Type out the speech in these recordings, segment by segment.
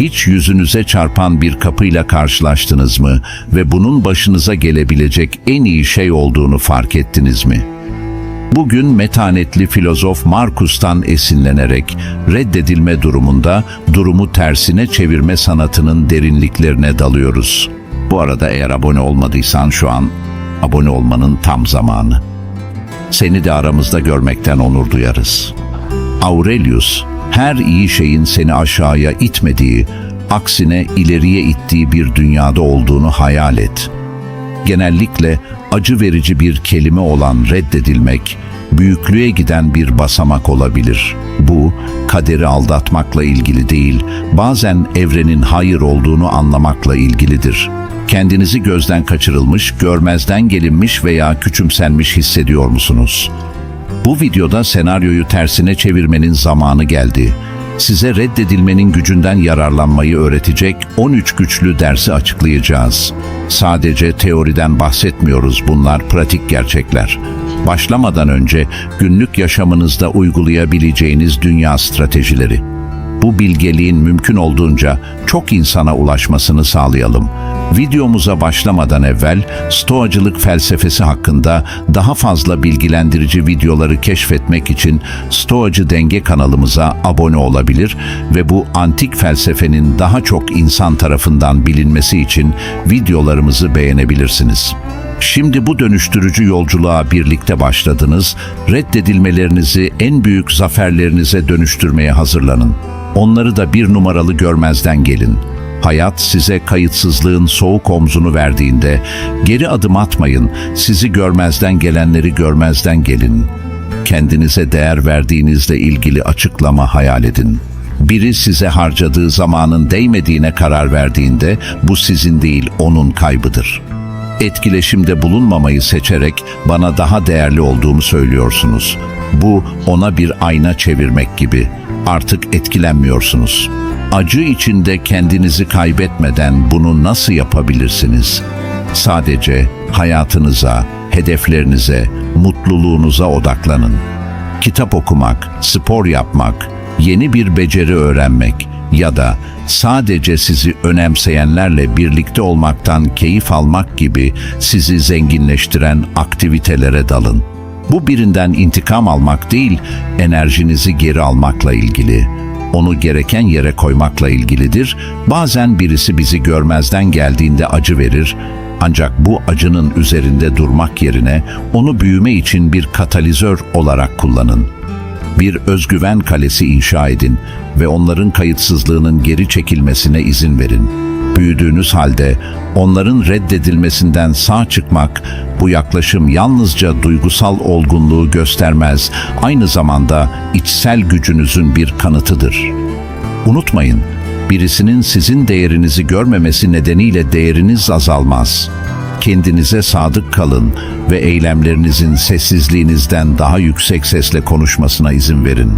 Hiç yüzünüze çarpan bir kapıyla karşılaştınız mı ve bunun başınıza gelebilecek en iyi şey olduğunu fark ettiniz mi? Bugün metanetli filozof Markus'tan esinlenerek reddedilme durumunda durumu tersine çevirme sanatının derinliklerine dalıyoruz. Bu arada eğer abone olmadıysan şu an abone olmanın tam zamanı. Seni de aramızda görmekten onur duyarız. Aurelius, her iyi şeyin seni aşağıya itmediği, aksine ileriye ittiği bir dünyada olduğunu hayal et. Genellikle acı verici bir kelime olan reddedilmek, büyüklüğe giden bir basamak olabilir. Bu, kaderi aldatmakla ilgili değil, bazen evrenin hayır olduğunu anlamakla ilgilidir. Kendinizi gözden kaçırılmış, görmezden gelinmiş veya küçümsenmiş hissediyor musunuz? Bu videoda senaryoyu tersine çevirmenin zamanı geldi. Size reddedilmenin gücünden yararlanmayı öğretecek 13 güçlü dersi açıklayacağız. Sadece teoriden bahsetmiyoruz bunlar pratik gerçekler. Başlamadan önce günlük yaşamınızda uygulayabileceğiniz dünya stratejileri. Bu bilgeliğin mümkün olduğunca çok insana ulaşmasını sağlayalım. Videomuza başlamadan evvel Stoacılık felsefesi hakkında daha fazla bilgilendirici videoları keşfetmek için Stoacı Denge kanalımıza abone olabilir ve bu antik felsefenin daha çok insan tarafından bilinmesi için videolarımızı beğenebilirsiniz. Şimdi bu dönüştürücü yolculuğa birlikte başladınız, reddedilmelerinizi en büyük zaferlerinize dönüştürmeye hazırlanın. Onları da bir numaralı görmezden gelin. Hayat size kayıtsızlığın soğuk omzunu verdiğinde geri adım atmayın, sizi görmezden gelenleri görmezden gelin. Kendinize değer verdiğinizle ilgili açıklama hayal edin. Biri size harcadığı zamanın değmediğine karar verdiğinde bu sizin değil onun kaybıdır. Etkileşimde bulunmamayı seçerek bana daha değerli olduğumu söylüyorsunuz. Bu ona bir ayna çevirmek gibi. Artık etkilenmiyorsunuz. Acı içinde kendinizi kaybetmeden bunu nasıl yapabilirsiniz? Sadece hayatınıza, hedeflerinize, mutluluğunuza odaklanın. Kitap okumak, spor yapmak, yeni bir beceri öğrenmek ya da sadece sizi önemseyenlerle birlikte olmaktan keyif almak gibi sizi zenginleştiren aktivitelere dalın. Bu birinden intikam almak değil, enerjinizi geri almakla ilgili. Onu gereken yere koymakla ilgilidir. Bazen birisi bizi görmezden geldiğinde acı verir. Ancak bu acının üzerinde durmak yerine onu büyüme için bir katalizör olarak kullanın bir özgüven kalesi inşa edin ve onların kayıtsızlığının geri çekilmesine izin verin. Büyüdüğünüz halde onların reddedilmesinden sağ çıkmak, bu yaklaşım yalnızca duygusal olgunluğu göstermez, aynı zamanda içsel gücünüzün bir kanıtıdır. Unutmayın, birisinin sizin değerinizi görmemesi nedeniyle değeriniz azalmaz. Kendinize sadık kalın ve eylemlerinizin sessizliğinizden daha yüksek sesle konuşmasına izin verin.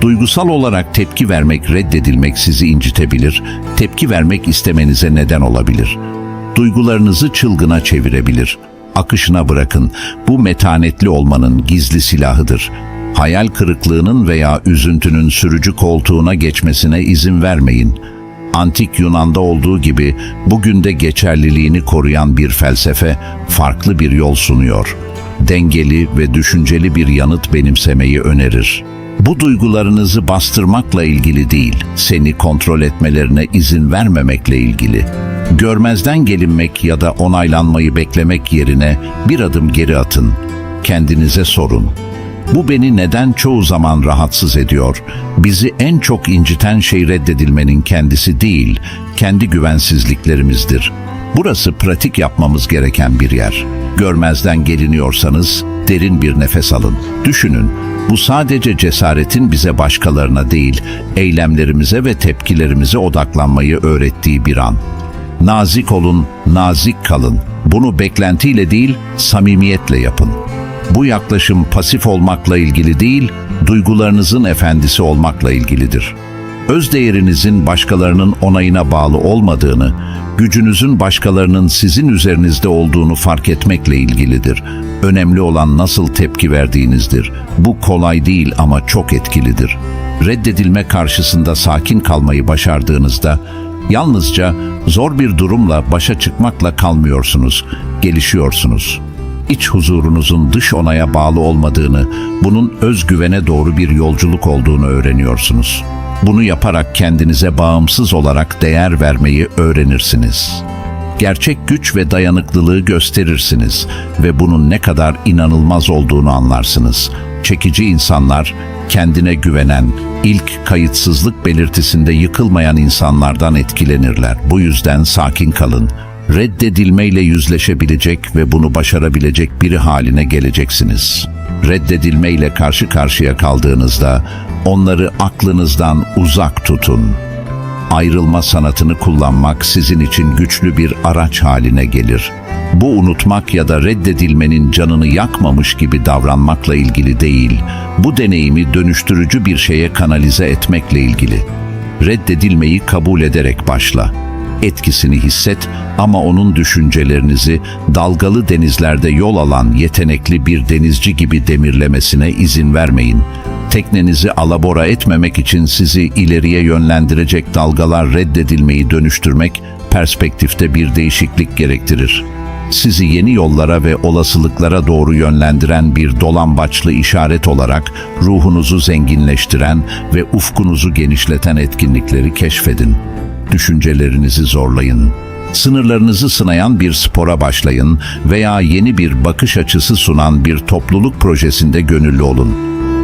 Duygusal olarak tepki vermek, reddedilmek sizi incitebilir, tepki vermek istemenize neden olabilir. Duygularınızı çılgına çevirebilir. Akışına bırakın. Bu metanetli olmanın gizli silahıdır. Hayal kırıklığının veya üzüntünün sürücü koltuğuna geçmesine izin vermeyin. Antik Yunan'da olduğu gibi bugün de geçerliliğini koruyan bir felsefe farklı bir yol sunuyor. Dengeli ve düşünceli bir yanıt benimsemeyi önerir. Bu duygularınızı bastırmakla ilgili değil, seni kontrol etmelerine izin vermemekle ilgili. Görmezden gelinmek ya da onaylanmayı beklemek yerine bir adım geri atın. Kendinize sorun. Bu beni neden çoğu zaman rahatsız ediyor? Bizi en çok inciten şey reddedilmenin kendisi değil, kendi güvensizliklerimizdir. Burası pratik yapmamız gereken bir yer. Görmezden geliniyorsanız derin bir nefes alın. Düşünün, bu sadece cesaretin bize başkalarına değil, eylemlerimize ve tepkilerimize odaklanmayı öğrettiği bir an. Nazik olun, nazik kalın. Bunu beklentiyle değil, samimiyetle yapın. Bu yaklaşım pasif olmakla ilgili değil, duygularınızın efendisi olmakla ilgilidir. Öz değerinizin başkalarının onayına bağlı olmadığını, gücünüzün başkalarının sizin üzerinizde olduğunu fark etmekle ilgilidir. Önemli olan nasıl tepki verdiğinizdir. Bu kolay değil ama çok etkilidir. Reddedilme karşısında sakin kalmayı başardığınızda Yalnızca zor bir durumla başa çıkmakla kalmıyorsunuz, gelişiyorsunuz. İç huzurunuzun dış onaya bağlı olmadığını, bunun özgüvene doğru bir yolculuk olduğunu öğreniyorsunuz. Bunu yaparak kendinize bağımsız olarak değer vermeyi öğrenirsiniz. Gerçek güç ve dayanıklılığı gösterirsiniz ve bunun ne kadar inanılmaz olduğunu anlarsınız. Çekici insanlar, kendine güvenen, ilk kayıtsızlık belirtisinde yıkılmayan insanlardan etkilenirler. Bu yüzden sakin kalın. Reddedilmeyle yüzleşebilecek ve bunu başarabilecek biri haline geleceksiniz. Reddedilmeyle karşı karşıya kaldığınızda onları aklınızdan uzak tutun ayrılma sanatını kullanmak sizin için güçlü bir araç haline gelir. Bu unutmak ya da reddedilmenin canını yakmamış gibi davranmakla ilgili değil, bu deneyimi dönüştürücü bir şeye kanalize etmekle ilgili. Reddedilmeyi kabul ederek başla. Etkisini hisset ama onun düşüncelerinizi dalgalı denizlerde yol alan yetenekli bir denizci gibi demirlemesine izin vermeyin teknenizi alabora etmemek için sizi ileriye yönlendirecek dalgalar reddedilmeyi dönüştürmek perspektifte bir değişiklik gerektirir. Sizi yeni yollara ve olasılıklara doğru yönlendiren bir dolambaçlı işaret olarak ruhunuzu zenginleştiren ve ufkunuzu genişleten etkinlikleri keşfedin. Düşüncelerinizi zorlayın. Sınırlarınızı sınayan bir spora başlayın veya yeni bir bakış açısı sunan bir topluluk projesinde gönüllü olun.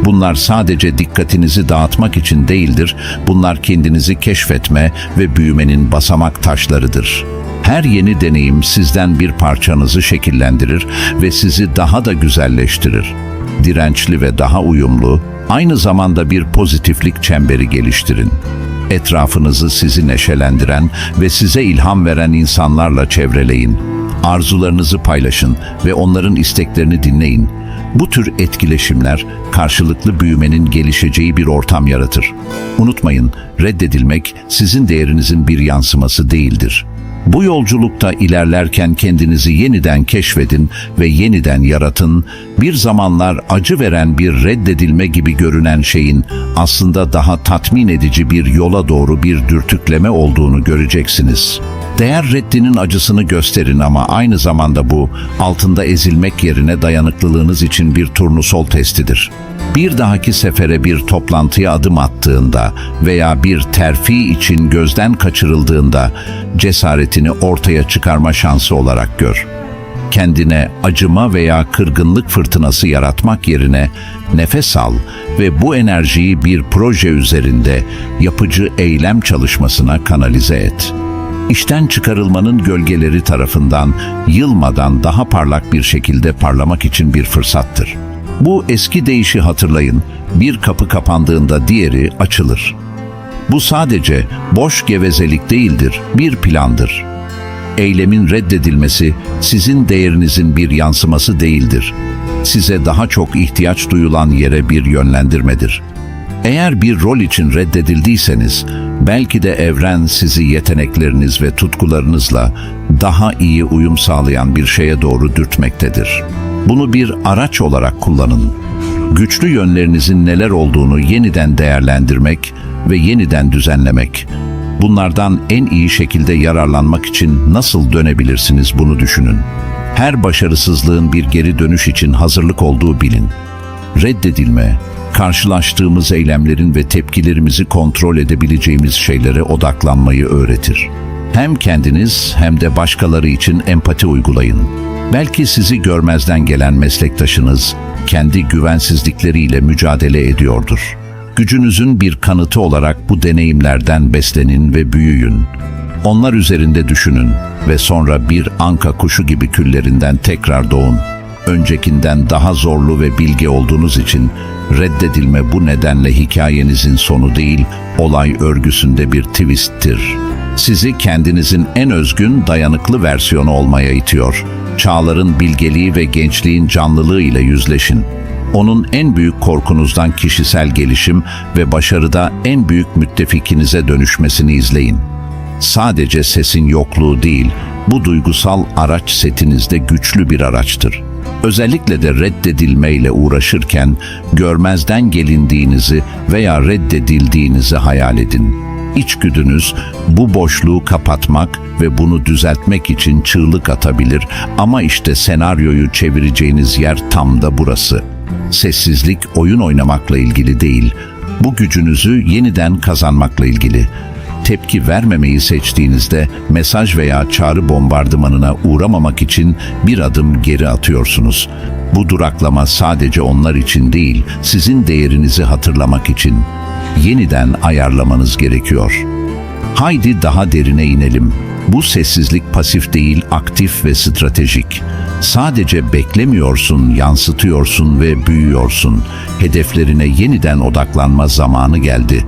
Bunlar sadece dikkatinizi dağıtmak için değildir, bunlar kendinizi keşfetme ve büyümenin basamak taşlarıdır. Her yeni deneyim sizden bir parçanızı şekillendirir ve sizi daha da güzelleştirir. Dirençli ve daha uyumlu, aynı zamanda bir pozitiflik çemberi geliştirin. Etrafınızı sizi neşelendiren ve size ilham veren insanlarla çevreleyin. Arzularınızı paylaşın ve onların isteklerini dinleyin. Bu tür etkileşimler karşılıklı büyümenin gelişeceği bir ortam yaratır. Unutmayın, reddedilmek sizin değerinizin bir yansıması değildir. Bu yolculukta ilerlerken kendinizi yeniden keşfedin ve yeniden yaratın. Bir zamanlar acı veren bir reddedilme gibi görünen şeyin aslında daha tatmin edici bir yola doğru bir dürtükleme olduğunu göreceksiniz. Değer reddinin acısını gösterin ama aynı zamanda bu altında ezilmek yerine dayanıklılığınız için bir turnusol testidir. Bir dahaki sefere bir toplantıya adım attığında veya bir terfi için gözden kaçırıldığında cesaretini ortaya çıkarma şansı olarak gör. Kendine acıma veya kırgınlık fırtınası yaratmak yerine nefes al ve bu enerjiyi bir proje üzerinde yapıcı eylem çalışmasına kanalize et.'' işten çıkarılmanın gölgeleri tarafından yılmadan daha parlak bir şekilde parlamak için bir fırsattır. Bu eski deyişi hatırlayın, bir kapı kapandığında diğeri açılır. Bu sadece boş gevezelik değildir, bir plandır. Eylemin reddedilmesi sizin değerinizin bir yansıması değildir. Size daha çok ihtiyaç duyulan yere bir yönlendirmedir. Eğer bir rol için reddedildiyseniz, belki de evren sizi yetenekleriniz ve tutkularınızla daha iyi uyum sağlayan bir şeye doğru dürtmektedir. Bunu bir araç olarak kullanın. Güçlü yönlerinizin neler olduğunu yeniden değerlendirmek ve yeniden düzenlemek. Bunlardan en iyi şekilde yararlanmak için nasıl dönebilirsiniz bunu düşünün. Her başarısızlığın bir geri dönüş için hazırlık olduğu bilin. Reddedilme, karşılaştığımız eylemlerin ve tepkilerimizi kontrol edebileceğimiz şeylere odaklanmayı öğretir. Hem kendiniz hem de başkaları için empati uygulayın. Belki sizi görmezden gelen meslektaşınız kendi güvensizlikleriyle mücadele ediyordur. Gücünüzün bir kanıtı olarak bu deneyimlerden beslenin ve büyüyün. Onlar üzerinde düşünün ve sonra bir anka kuşu gibi küllerinden tekrar doğun öncekinden daha zorlu ve bilge olduğunuz için reddedilme bu nedenle hikayenizin sonu değil, olay örgüsünde bir twisttir. Sizi kendinizin en özgün, dayanıklı versiyonu olmaya itiyor. Çağların bilgeliği ve gençliğin canlılığı ile yüzleşin. Onun en büyük korkunuzdan kişisel gelişim ve başarıda en büyük müttefikinize dönüşmesini izleyin. Sadece sesin yokluğu değil, bu duygusal araç setinizde güçlü bir araçtır. Özellikle de reddedilmeyle uğraşırken görmezden gelindiğinizi veya reddedildiğinizi hayal edin. İçgüdünüz bu boşluğu kapatmak ve bunu düzeltmek için çığlık atabilir ama işte senaryoyu çevireceğiniz yer tam da burası. Sessizlik oyun oynamakla ilgili değil, bu gücünüzü yeniden kazanmakla ilgili. Tepki vermemeyi seçtiğinizde mesaj veya çağrı bombardımanına uğramamak için bir adım geri atıyorsunuz. Bu duraklama sadece onlar için değil, sizin değerinizi hatırlamak için. Yeniden ayarlamanız gerekiyor. Haydi daha derine inelim. Bu sessizlik pasif değil, aktif ve stratejik. Sadece beklemiyorsun, yansıtıyorsun ve büyüyorsun. Hedeflerine yeniden odaklanma zamanı geldi.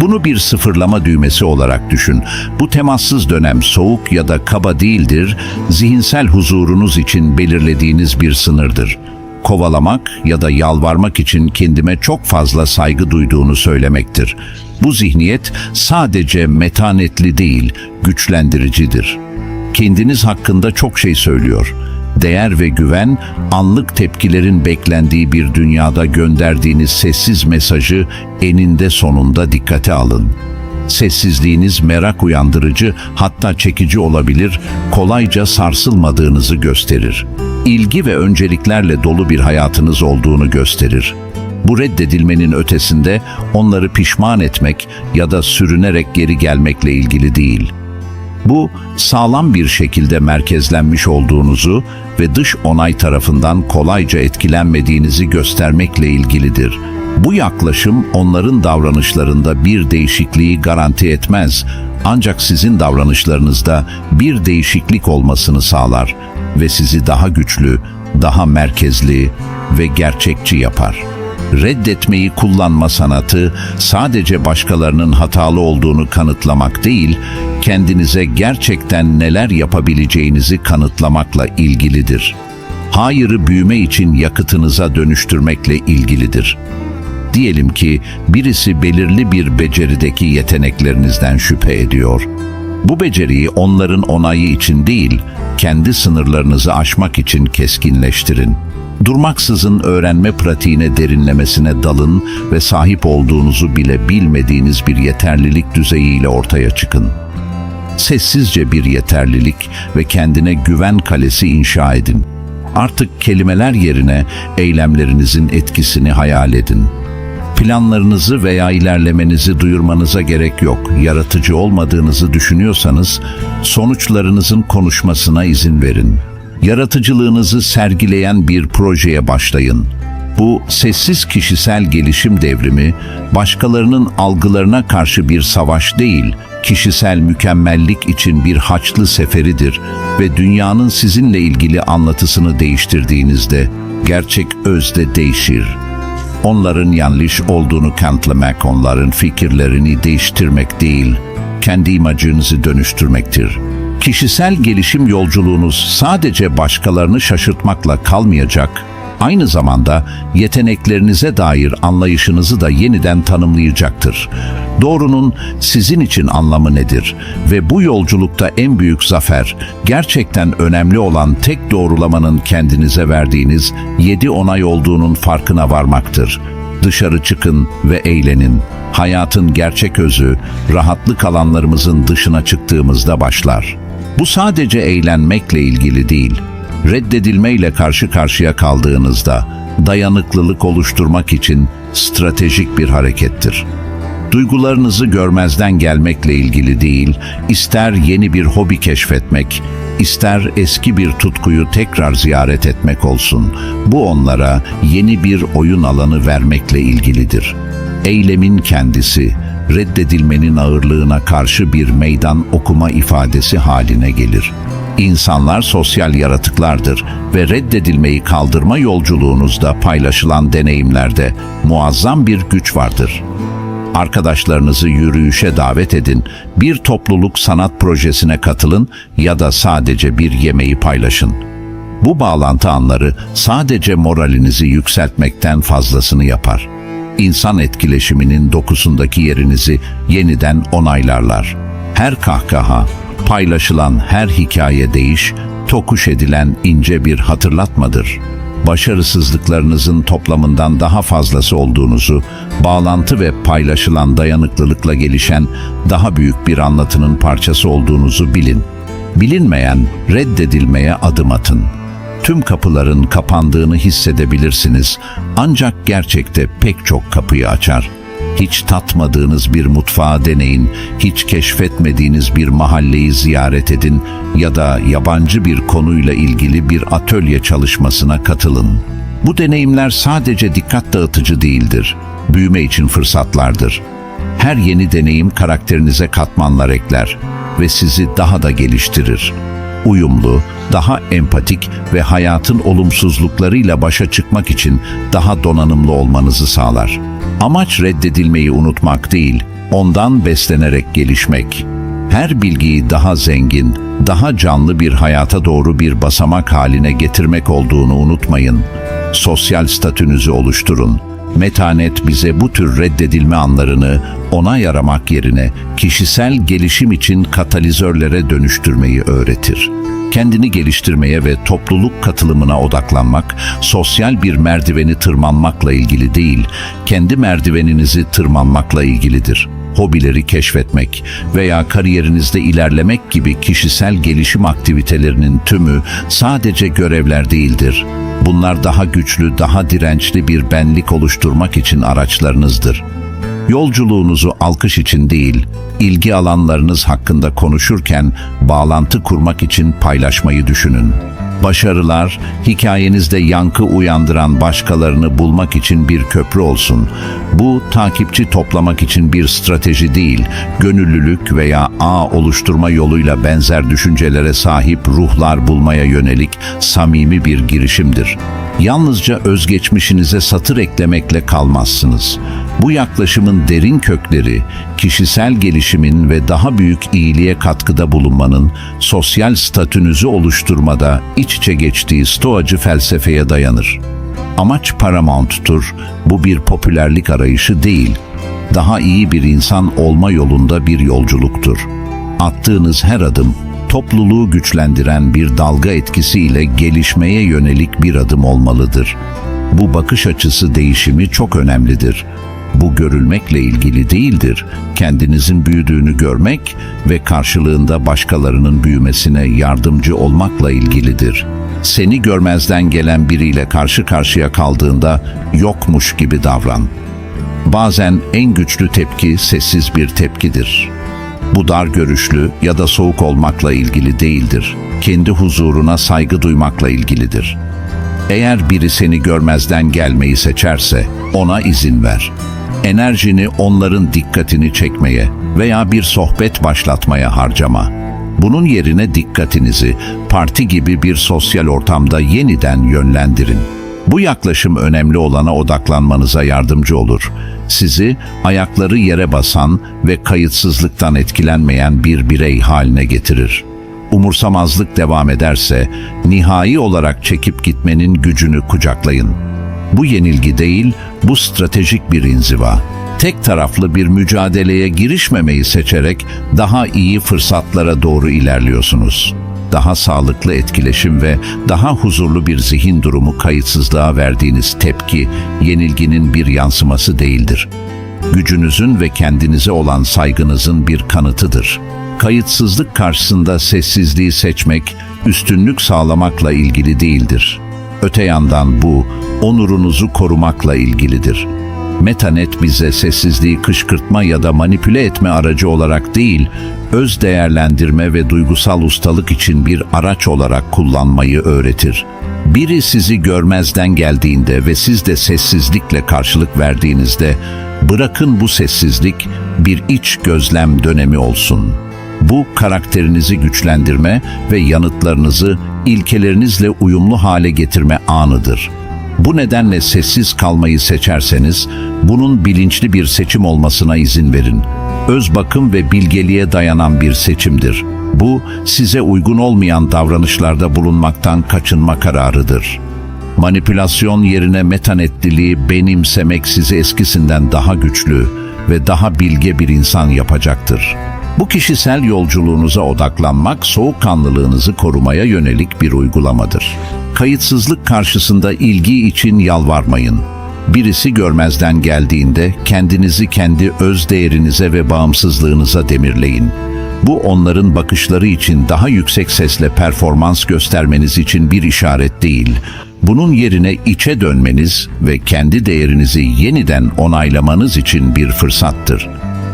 Bunu bir sıfırlama düğmesi olarak düşün. Bu temassız dönem soğuk ya da kaba değildir, zihinsel huzurunuz için belirlediğiniz bir sınırdır. Kovalamak ya da yalvarmak için kendime çok fazla saygı duyduğunu söylemektir. Bu zihniyet sadece metanetli değil, güçlendiricidir. Kendiniz hakkında çok şey söylüyor. Değer ve güven, anlık tepkilerin beklendiği bir dünyada gönderdiğiniz sessiz mesajı eninde sonunda dikkate alın. Sessizliğiniz merak uyandırıcı, hatta çekici olabilir, kolayca sarsılmadığınızı gösterir. İlgi ve önceliklerle dolu bir hayatınız olduğunu gösterir. Bu reddedilmenin ötesinde onları pişman etmek ya da sürünerek geri gelmekle ilgili değil. Bu sağlam bir şekilde merkezlenmiş olduğunuzu ve dış onay tarafından kolayca etkilenmediğinizi göstermekle ilgilidir. Bu yaklaşım onların davranışlarında bir değişikliği garanti etmez ancak sizin davranışlarınızda bir değişiklik olmasını sağlar ve sizi daha güçlü, daha merkezli ve gerçekçi yapar. Reddetmeyi kullanma sanatı sadece başkalarının hatalı olduğunu kanıtlamak değil, kendinize gerçekten neler yapabileceğinizi kanıtlamakla ilgilidir. Hayırı büyüme için yakıtınıza dönüştürmekle ilgilidir. Diyelim ki birisi belirli bir becerideki yeteneklerinizden şüphe ediyor. Bu beceriyi onların onayı için değil, kendi sınırlarınızı aşmak için keskinleştirin. Durmaksızın öğrenme pratiğine derinlemesine dalın ve sahip olduğunuzu bile bilmediğiniz bir yeterlilik düzeyiyle ortaya çıkın. Sessizce bir yeterlilik ve kendine güven kalesi inşa edin. Artık kelimeler yerine eylemlerinizin etkisini hayal edin. Planlarınızı veya ilerlemenizi duyurmanıza gerek yok. Yaratıcı olmadığınızı düşünüyorsanız sonuçlarınızın konuşmasına izin verin. Yaratıcılığınızı sergileyen bir projeye başlayın. Bu sessiz kişisel gelişim devrimi başkalarının algılarına karşı bir savaş değil, kişisel mükemmellik için bir haçlı seferidir ve dünyanın sizinle ilgili anlatısını değiştirdiğinizde gerçek özde değişir. Onların yanlış olduğunu kanıtlamak, onların fikirlerini değiştirmek değil, kendi imajınızı dönüştürmektir. Kişisel gelişim yolculuğunuz sadece başkalarını şaşırtmakla kalmayacak, aynı zamanda yeteneklerinize dair anlayışınızı da yeniden tanımlayacaktır. Doğrunun sizin için anlamı nedir ve bu yolculukta en büyük zafer, gerçekten önemli olan tek doğrulamanın kendinize verdiğiniz yedi onay olduğunun farkına varmaktır. Dışarı çıkın ve eğlenin. Hayatın gerçek özü, rahatlık alanlarımızın dışına çıktığımızda başlar. Bu sadece eğlenmekle ilgili değil, reddedilmeyle karşı karşıya kaldığınızda dayanıklılık oluşturmak için stratejik bir harekettir. Duygularınızı görmezden gelmekle ilgili değil, ister yeni bir hobi keşfetmek, ister eski bir tutkuyu tekrar ziyaret etmek olsun, bu onlara yeni bir oyun alanı vermekle ilgilidir. Eylemin kendisi, reddedilmenin ağırlığına karşı bir meydan okuma ifadesi haline gelir. İnsanlar sosyal yaratıklardır ve reddedilmeyi kaldırma yolculuğunuzda paylaşılan deneyimlerde muazzam bir güç vardır. Arkadaşlarınızı yürüyüşe davet edin, bir topluluk sanat projesine katılın ya da sadece bir yemeği paylaşın. Bu bağlantı anları sadece moralinizi yükseltmekten fazlasını yapar. İnsan etkileşiminin dokusundaki yerinizi yeniden onaylarlar. Her kahkaha, paylaşılan her hikaye değiş, tokuş edilen ince bir hatırlatmadır. Başarısızlıklarınızın toplamından daha fazlası olduğunuzu, bağlantı ve paylaşılan dayanıklılıkla gelişen daha büyük bir anlatının parçası olduğunuzu bilin. Bilinmeyen, reddedilmeye adım atın. Tüm kapıların kapandığını hissedebilirsiniz ancak gerçekte pek çok kapıyı açar. Hiç tatmadığınız bir mutfağı deneyin, hiç keşfetmediğiniz bir mahalleyi ziyaret edin ya da yabancı bir konuyla ilgili bir atölye çalışmasına katılın. Bu deneyimler sadece dikkat dağıtıcı değildir, büyüme için fırsatlardır. Her yeni deneyim karakterinize katmanlar ekler ve sizi daha da geliştirir. Uyumlu, daha empatik ve hayatın olumsuzluklarıyla başa çıkmak için daha donanımlı olmanızı sağlar. Amaç reddedilmeyi unutmak değil, ondan beslenerek gelişmek. Her bilgiyi daha zengin, daha canlı bir hayata doğru bir basamak haline getirmek olduğunu unutmayın. Sosyal statünüzü oluşturun. Metanet bize bu tür reddedilme anlarını ona yaramak yerine kişisel gelişim için katalizörlere dönüştürmeyi öğretir. Kendini geliştirmeye ve topluluk katılımına odaklanmak, sosyal bir merdiveni tırmanmakla ilgili değil, kendi merdiveninizi tırmanmakla ilgilidir. Hobileri keşfetmek veya kariyerinizde ilerlemek gibi kişisel gelişim aktivitelerinin tümü sadece görevler değildir. Bunlar daha güçlü, daha dirençli bir benlik oluşturmak için araçlarınızdır. Yolculuğunuzu alkış için değil, ilgi alanlarınız hakkında konuşurken bağlantı kurmak için paylaşmayı düşünün. Başarılar, hikayenizde yankı uyandıran başkalarını bulmak için bir köprü olsun. Bu, takipçi toplamak için bir strateji değil, gönüllülük veya ağ oluşturma yoluyla benzer düşüncelere sahip ruhlar bulmaya yönelik samimi bir girişimdir. Yalnızca özgeçmişinize satır eklemekle kalmazsınız. Bu yaklaşımın derin kökleri, kişisel gelişimin ve daha büyük iyiliğe katkıda bulunmanın sosyal statünüzü oluşturmada iç içe geçtiği stoacı felsefeye dayanır. Amaç paramount'tur, bu bir popülerlik arayışı değil, daha iyi bir insan olma yolunda bir yolculuktur. Attığınız her adım, topluluğu güçlendiren bir dalga etkisiyle gelişmeye yönelik bir adım olmalıdır. Bu bakış açısı değişimi çok önemlidir. Bu görülmekle ilgili değildir. Kendinizin büyüdüğünü görmek ve karşılığında başkalarının büyümesine yardımcı olmakla ilgilidir. Seni görmezden gelen biriyle karşı karşıya kaldığında yokmuş gibi davran. Bazen en güçlü tepki sessiz bir tepkidir. Bu dar görüşlü ya da soğuk olmakla ilgili değildir. Kendi huzuruna saygı duymakla ilgilidir. Eğer biri seni görmezden gelmeyi seçerse ona izin ver. Enerjini onların dikkatini çekmeye veya bir sohbet başlatmaya harcama. Bunun yerine dikkatinizi parti gibi bir sosyal ortamda yeniden yönlendirin. Bu yaklaşım önemli olana odaklanmanıza yardımcı olur. Sizi ayakları yere basan ve kayıtsızlıktan etkilenmeyen bir birey haline getirir. Umursamazlık devam ederse nihai olarak çekip gitmenin gücünü kucaklayın. Bu yenilgi değil, bu stratejik bir inziva. Tek taraflı bir mücadeleye girişmemeyi seçerek daha iyi fırsatlara doğru ilerliyorsunuz. Daha sağlıklı etkileşim ve daha huzurlu bir zihin durumu kayıtsızlığa verdiğiniz tepki, yenilginin bir yansıması değildir. Gücünüzün ve kendinize olan saygınızın bir kanıtıdır. Kayıtsızlık karşısında sessizliği seçmek, üstünlük sağlamakla ilgili değildir. Öte yandan bu, onurunuzu korumakla ilgilidir. Metanet bize sessizliği kışkırtma ya da manipüle etme aracı olarak değil, öz değerlendirme ve duygusal ustalık için bir araç olarak kullanmayı öğretir. Biri sizi görmezden geldiğinde ve siz de sessizlikle karşılık verdiğinizde, bırakın bu sessizlik bir iç gözlem dönemi olsun. Bu karakterinizi güçlendirme ve yanıtlarınızı ilkelerinizle uyumlu hale getirme anıdır. Bu nedenle sessiz kalmayı seçerseniz, bunun bilinçli bir seçim olmasına izin verin. Öz bakım ve bilgeliğe dayanan bir seçimdir. Bu, size uygun olmayan davranışlarda bulunmaktan kaçınma kararıdır. Manipülasyon yerine metanetliliği benimsemek sizi eskisinden daha güçlü ve daha bilge bir insan yapacaktır. Bu kişisel yolculuğunuza odaklanmak soğukkanlılığınızı korumaya yönelik bir uygulamadır. Kayıtsızlık karşısında ilgi için yalvarmayın. Birisi görmezden geldiğinde kendinizi kendi öz değerinize ve bağımsızlığınıza demirleyin. Bu onların bakışları için daha yüksek sesle performans göstermeniz için bir işaret değil. Bunun yerine içe dönmeniz ve kendi değerinizi yeniden onaylamanız için bir fırsattır.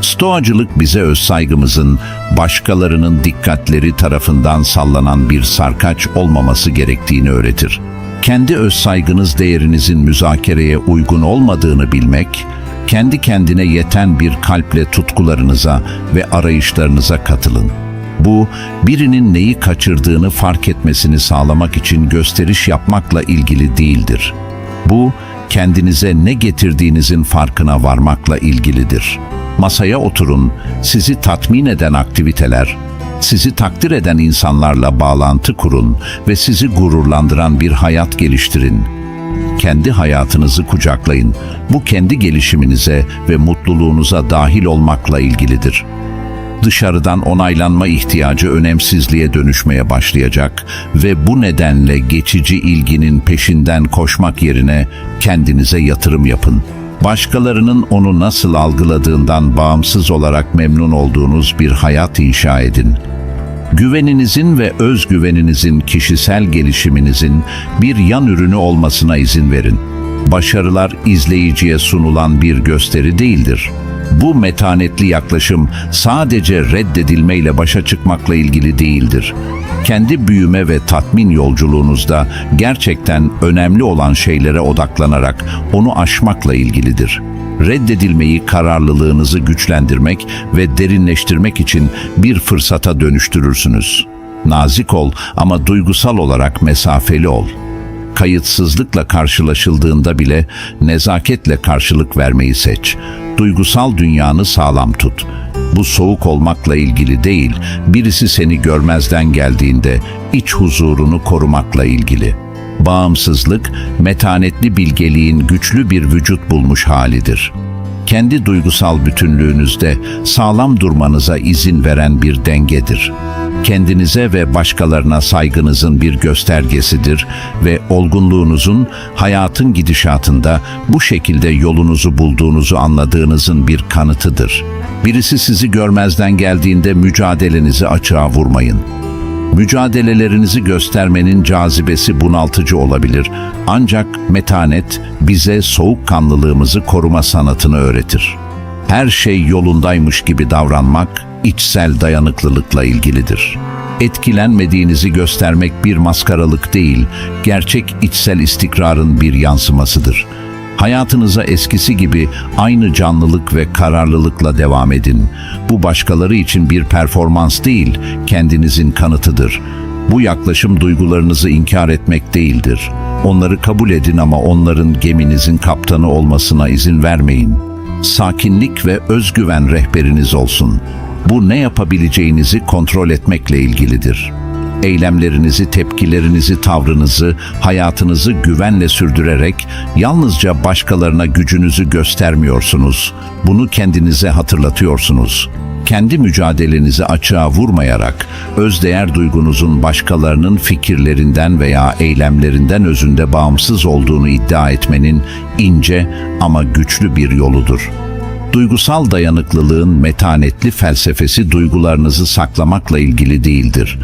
Stoacılık bize öz saygımızın başkalarının dikkatleri tarafından sallanan bir sarkaç olmaması gerektiğini öğretir. Kendi öz saygınız değerinizin müzakereye uygun olmadığını bilmek, kendi kendine yeten bir kalple tutkularınıza ve arayışlarınıza katılın. Bu, birinin neyi kaçırdığını fark etmesini sağlamak için gösteriş yapmakla ilgili değildir. Bu, kendinize ne getirdiğinizin farkına varmakla ilgilidir. Masaya oturun, sizi tatmin eden aktiviteler, sizi takdir eden insanlarla bağlantı kurun ve sizi gururlandıran bir hayat geliştirin. Kendi hayatınızı kucaklayın. Bu kendi gelişiminize ve mutluluğunuza dahil olmakla ilgilidir dışarıdan onaylanma ihtiyacı önemsizliğe dönüşmeye başlayacak ve bu nedenle geçici ilginin peşinden koşmak yerine kendinize yatırım yapın. Başkalarının onu nasıl algıladığından bağımsız olarak memnun olduğunuz bir hayat inşa edin. Güveninizin ve özgüveninizin kişisel gelişiminizin bir yan ürünü olmasına izin verin. Başarılar izleyiciye sunulan bir gösteri değildir. Bu metanetli yaklaşım sadece reddedilmeyle başa çıkmakla ilgili değildir. Kendi büyüme ve tatmin yolculuğunuzda gerçekten önemli olan şeylere odaklanarak onu aşmakla ilgilidir. Reddedilmeyi kararlılığınızı güçlendirmek ve derinleştirmek için bir fırsata dönüştürürsünüz. Nazik ol ama duygusal olarak mesafeli ol kayıtsızlıkla karşılaşıldığında bile nezaketle karşılık vermeyi seç. Duygusal dünyanı sağlam tut. Bu soğuk olmakla ilgili değil, birisi seni görmezden geldiğinde iç huzurunu korumakla ilgili. Bağımsızlık, metanetli bilgeliğin güçlü bir vücut bulmuş halidir. Kendi duygusal bütünlüğünüzde sağlam durmanıza izin veren bir dengedir kendinize ve başkalarına saygınızın bir göstergesidir ve olgunluğunuzun hayatın gidişatında bu şekilde yolunuzu bulduğunuzu anladığınızın bir kanıtıdır. Birisi sizi görmezden geldiğinde mücadelenizi açığa vurmayın. Mücadelelerinizi göstermenin cazibesi bunaltıcı olabilir. Ancak metanet bize soğukkanlılığımızı koruma sanatını öğretir. Her şey yolundaymış gibi davranmak içsel dayanıklılıkla ilgilidir. Etkilenmediğinizi göstermek bir maskaralık değil, gerçek içsel istikrarın bir yansımasıdır. Hayatınıza eskisi gibi aynı canlılık ve kararlılıkla devam edin. Bu başkaları için bir performans değil, kendinizin kanıtıdır. Bu yaklaşım duygularınızı inkar etmek değildir. Onları kabul edin ama onların geminizin kaptanı olmasına izin vermeyin. Sakinlik ve özgüven rehberiniz olsun. Bu ne yapabileceğinizi kontrol etmekle ilgilidir. Eylemlerinizi, tepkilerinizi, tavrınızı, hayatınızı güvenle sürdürerek yalnızca başkalarına gücünüzü göstermiyorsunuz. Bunu kendinize hatırlatıyorsunuz. Kendi mücadelenizi açığa vurmayarak özdeğer duygunuzun başkalarının fikirlerinden veya eylemlerinden özünde bağımsız olduğunu iddia etmenin ince ama güçlü bir yoludur. Duygusal dayanıklılığın metanetli felsefesi duygularınızı saklamakla ilgili değildir.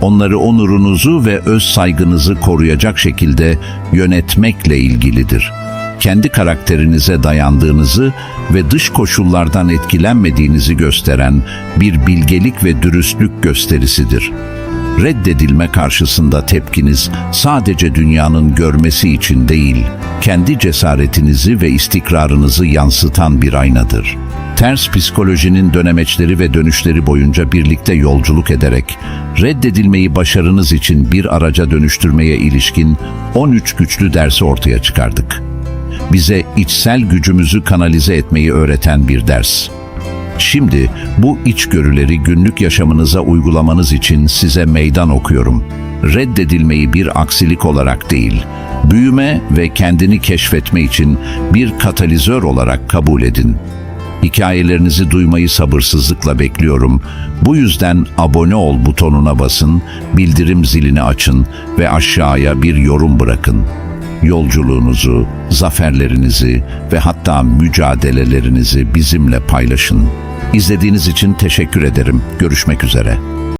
Onları onurunuzu ve öz saygınızı koruyacak şekilde yönetmekle ilgilidir. Kendi karakterinize dayandığınızı ve dış koşullardan etkilenmediğinizi gösteren bir bilgelik ve dürüstlük gösterisidir. Reddedilme karşısında tepkiniz sadece dünyanın görmesi için değil, kendi cesaretinizi ve istikrarınızı yansıtan bir aynadır. Ters psikolojinin dönemeçleri ve dönüşleri boyunca birlikte yolculuk ederek reddedilmeyi başarınız için bir araca dönüştürmeye ilişkin 13 güçlü dersi ortaya çıkardık. Bize içsel gücümüzü kanalize etmeyi öğreten bir ders. Şimdi bu içgörüleri günlük yaşamınıza uygulamanız için size meydan okuyorum. Reddedilmeyi bir aksilik olarak değil, büyüme ve kendini keşfetme için bir katalizör olarak kabul edin. Hikayelerinizi duymayı sabırsızlıkla bekliyorum. Bu yüzden abone ol butonuna basın, bildirim zilini açın ve aşağıya bir yorum bırakın. Yolculuğunuzu, zaferlerinizi ve hatta mücadelelerinizi bizimle paylaşın. İzlediğiniz için teşekkür ederim. Görüşmek üzere.